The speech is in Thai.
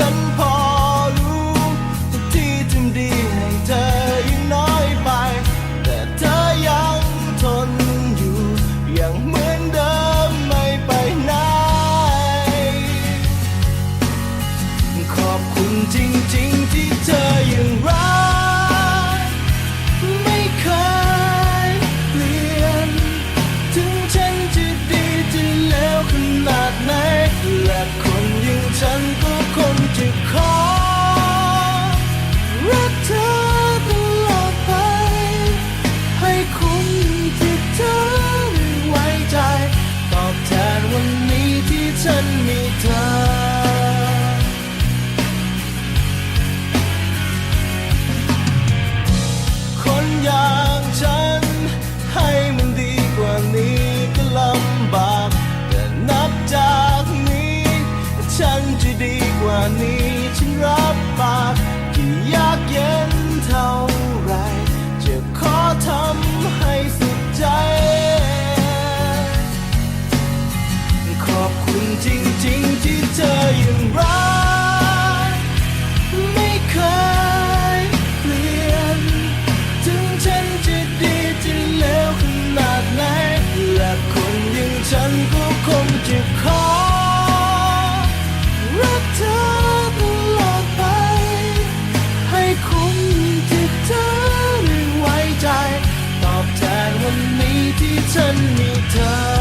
紧抱 sudden จริงจริงที่เธอยังรักไม่เคยเปลี่ยน ถึงฉันจะดีจะเลวขนาดไหนและคนอย่งฉันก็คงจะขอรักเธอตลอดไป ให้คุ้มที่เธอได้ไว้ใจ ตอบแทนวันนี้ที่ฉันมีเธอ